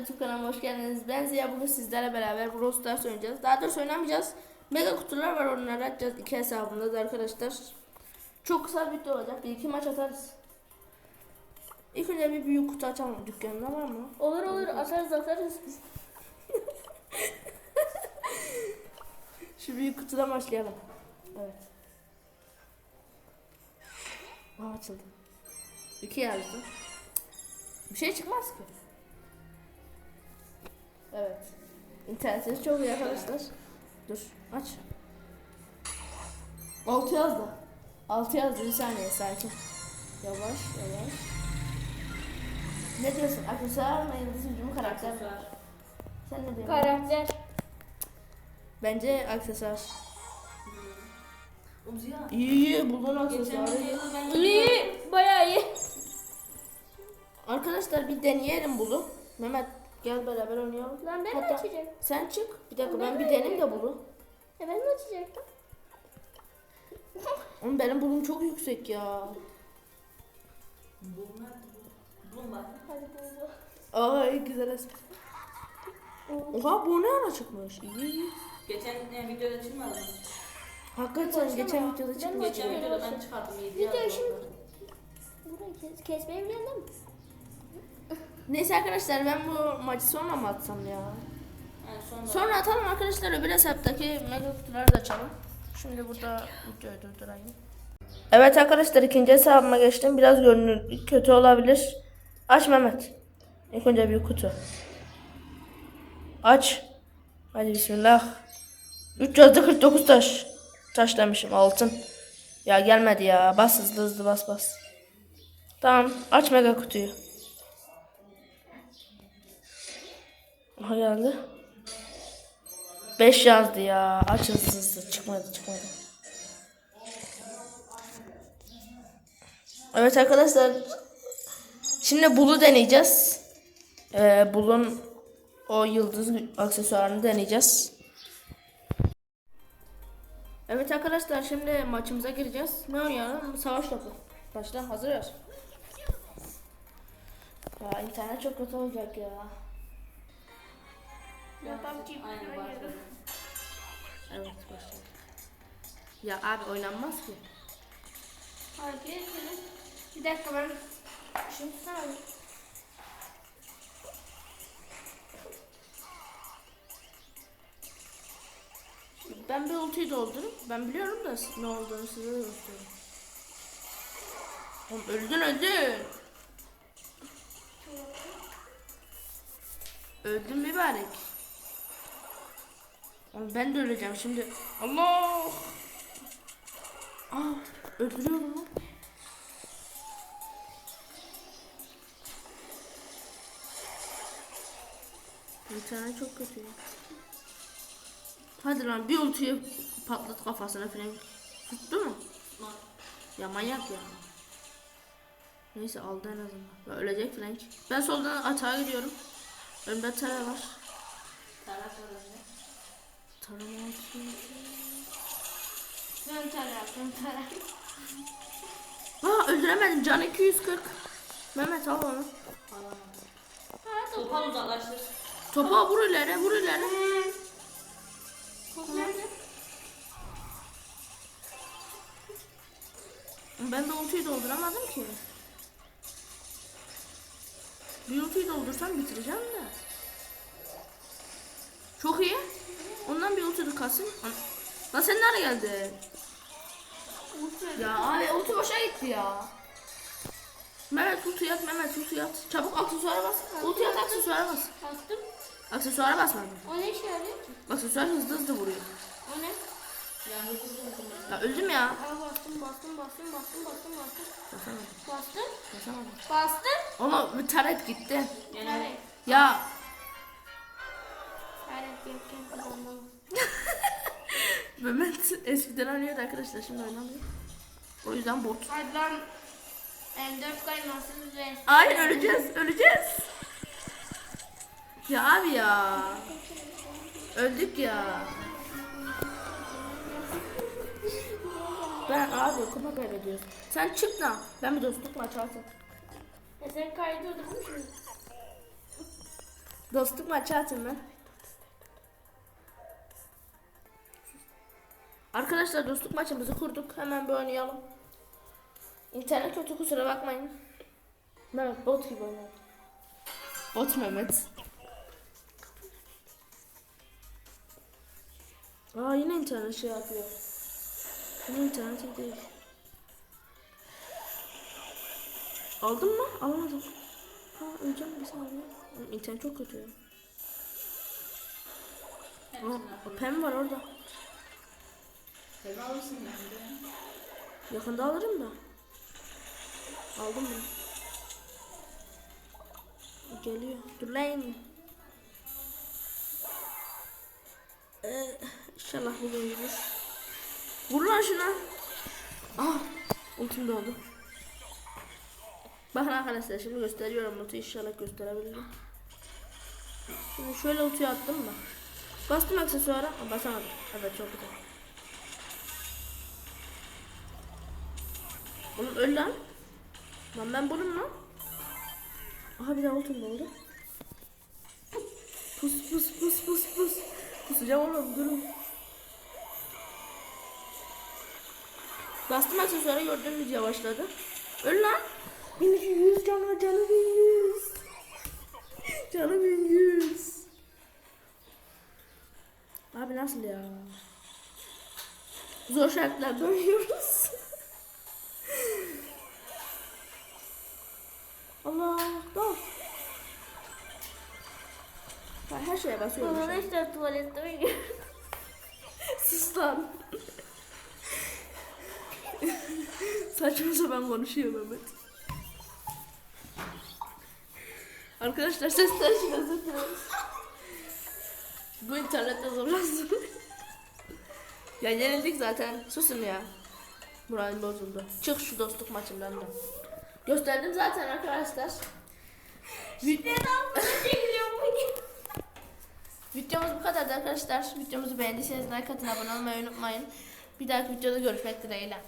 YouTube kanalıma hoş geldiniz. Ben Ziya bugün sizlerle beraber Brawl Stars oynayacağız. Daha doğrusu oynamayacağız. Mega kutular var onları açacağız. iki hesabımda da arkadaşlar. Çok kısa bir video olacak. Bir iki maç atarız. İlk önce bir büyük kutu açalım. Dükkanda var mı? Olur olur atarız atarız. Şu büyük kutudan başlayalım. Evet. Aa, açıldı. İki yazdı. Bir şey çıkmaz ki. Evet. İnternetiniz çok iyi arkadaşlar. Dur aç. Altı yazdı. Altı yazdı bir saniye sakin. Yavaş yavaş. Ne diyorsun? Aksesuar mı yıldız gücü mü karakter mi? Sen ne diyorsun? Karakter. Bence aksesuar. Uziya. İyi iyi Geçen aksesuarı. iyi. videoda ben İyi bayağı iyi. Arkadaşlar bir deneyelim bunu. Mehmet gel beraber oynayalım. Lan ben Hatta- mi açacağım? Sen çık. Bir dakika Ben ben bir de deneyim de bunu. E ben mi açacaktım? Oğlum benim bulum çok yüksek ya. Bunlar Bum bak. Hadi buldu. Ay güzel espri. Oha bu ne ara çıkmış? İyi iyi. Geçen e, videoda çıkmadı mı? Hakikaten geçen videoda çıkmış. Geçen Videoda ben çıkardım 7 Video şimdi- Burayı kes, kesmeyi mi? Neyse arkadaşlar ben bu maçı sonra mı atsam ya? Yani sonra, Sonra atalım arkadaşlar öbür hesaptaki mega kutuları da açalım. Şimdi burada videoyu durdurayım. Evet arkadaşlar ikinci hesabıma geçtim. Biraz görünür kötü olabilir. Aç Mehmet. İlk önce bir kutu. Aç. Hadi bismillah. 3 yazdı 49 taş. Taş demişim altın. Ya gelmedi ya. Bas hızlı hızlı bas bas. Tamam aç mega kutuyu. Aha geldi. 5 yazdı ya. Aç hızlı hızlı. Çıkmadı çıkmadı. Evet arkadaşlar. Şimdi bulu deneyeceğiz. Ee, bulun o yıldız aksesuarını deneyeceğiz. Evet arkadaşlar şimdi maçımıza gireceğiz. Ne oynayalım? Savaş topu. Başla hazır ver. Ya internet çok kötü olacak ya. Aynı başladı. Evet başla. Ya abi oynanmaz ki. Edelim. Bir dakika ben şunu tutsana. Ben bir ultiyi doldurup ben biliyorum da ne olduğunu size de göstereyim. Oğlum öldün öldün. Öldün mübarek. Oğlum ben de öleceğim şimdi. Allah! Ah, öldürüyorum lan. İnternet çok kötü. Hadi lan bir ultiyi patlat kafasına falan. Tuttu mu? Ya manyak ya. Neyse aldı en azından. Ya ölecek Frank. Ben soldan atağa gidiyorum. Önümde Tara var. Taraf var Tarama olsun. Ön taraf, ön taraf. Aa öldüremedim. Can 240. Mehmet al onu. Ha. Topa uzaklaştır. Topa vur ileri vur ileri. Top nerede? Ben de ultiyi dolduramadım ki. Bir ultiyi doldursam bitireceğim de. Çok iyi. An- Lan sen nereye geldin? Ya abi ulti boşa gitti ya. Mehmet ulti at Mehmet ulti at. Çabuk aksesuara bas. Ulti at aksesuara bas. Bastım. Aksesuara basmadın. O ne işe yarıyor ki? Aksesuar hızlı hızlı vuruyor. O ne? Yani hızlı hızlı. Ya öldüm ya. Aa bastım, bastım, bastım, bastım, bastım, bastım. Basamadım. Bastım, Basamadım. bastım. Oğlum bir taret gitti. Yani Ya yokken kazandım. Mehmet eskiden oynuyordu arkadaşlar şimdi oynamıyor. O yüzden bot. Hadi lan. M4 kaymasın ve Hayır öleceğiz öleceğiz. Ya abi ya. Öldük ya. Ben abi kupa kaybediyoruz. Sen çık lan. Ben bir dostluk maçı atayım. E sen kaydırdın mı şimdi? Dostluk maçı atın ben. Arkadaşlar dostluk maçımızı kurduk. Hemen bir oynayalım. İnternet kötü kusura bakmayın. Mehmet bot gibi oynadı. Bot Mehmet. Aa yine internet şey yapıyor. Yine internet değil. Aldın mı? Alamadım. Ha öleceğim bir saniye. Oğlum, İnternet çok kötü ya. Aa, pem var orada. Tabii alırsın bence. Yakında alırım da. Aldım bunu. Geliyor. Dur lan. Ee, inşallah bu gelir. Vur lan şuna. Ah. Ultim doldu. Bakın arkadaşlar şimdi gösteriyorum ulti inşallah gösterebilirim. Şimdi şöyle ultiyi attım mı? Bastım aksesuara. Basamadım. Evet çok güzel. Oğlum öl lan. Lan ben bunum lan. Aha bir daha ultim oldu. Pus pus pus pus pus. Pusacağım oğlum durun. Bastım aksesuara gördüğüm gibi yavaşladı. Öl lan. Benim yüz canı canı bin yüz. Canı bin yüz. Abi nasıl ya? Zor şartlarda oynuyoruz. Allah dur. Ben her şeye basıyorum. an. Arkadaşlar tuvalette oynuyorum. Sus lan. Saçma sapan konuşuyor Mehmet. Arkadaşlar sesler için özür. Bu internette zorlansın. ya yenildik zaten. Susun ya. Moralim bozuldu. Çık şu dostluk maçından da. Gösterdim zaten arkadaşlar. Videomuz bu kadardı arkadaşlar. Videomuzu beğendiyseniz like atın, abone olmayı unutmayın. Bir dahaki videoda görüşmek dileğiyle.